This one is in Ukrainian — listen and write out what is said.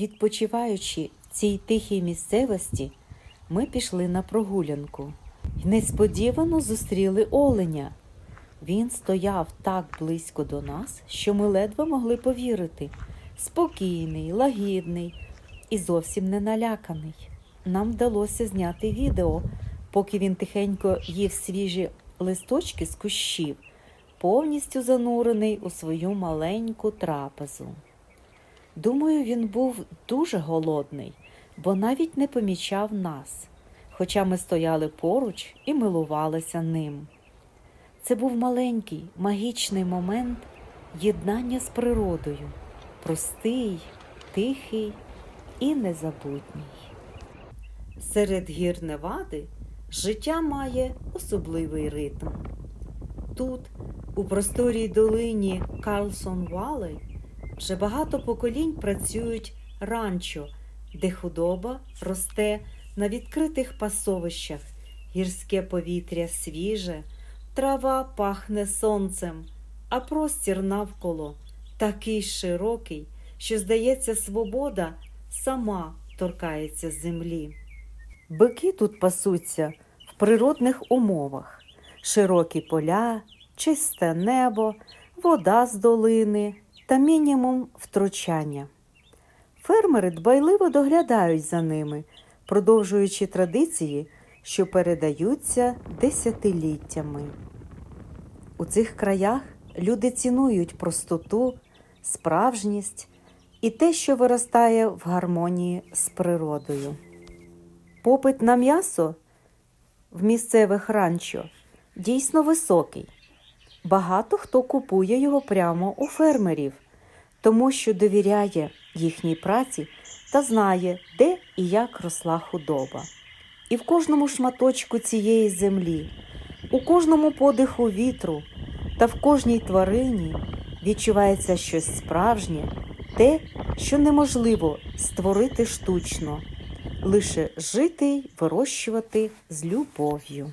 Відпочиваючи в цій тихій місцевості, ми пішли на прогулянку і несподівано зустріли оленя. Він стояв так близько до нас, що ми ледве могли повірити. Спокійний, лагідний і зовсім не наляканий. Нам вдалося зняти відео, поки він тихенько їв свіжі листочки з кущів, повністю занурений у свою маленьку трапезу. Думаю, він був дуже голодний, бо навіть не помічав нас, хоча ми стояли поруч і милувалися ним. Це був маленький магічний момент єднання з природою, простий, тихий і незабутній. Серед гір Невади життя має особливий ритм. Тут, у просторій долині Карлсон Валей, вже багато поколінь працюють ранчо, де худоба росте на відкритих пасовищах, гірське повітря свіже, трава пахне сонцем, а простір навколо такий широкий, що, здається, свобода сама торкається землі. Бики тут пасуться в природних умовах: широкі поля, чисте небо, вода з долини та мінімум втручання. Фермери дбайливо доглядають за ними, продовжуючи традиції, що передаються десятиліттями. У цих краях люди цінують простоту, справжність і те, що виростає в гармонії з природою. Попит на м'ясо в місцевих ранчо дійсно високий. Багато хто купує його прямо у фермерів, тому що довіряє їхній праці та знає, де і як росла худоба. І в кожному шматочку цієї землі, у кожному подиху вітру та в кожній тварині відчувається щось справжнє, те, що неможливо створити штучно, лише жити й вирощувати з любов'ю.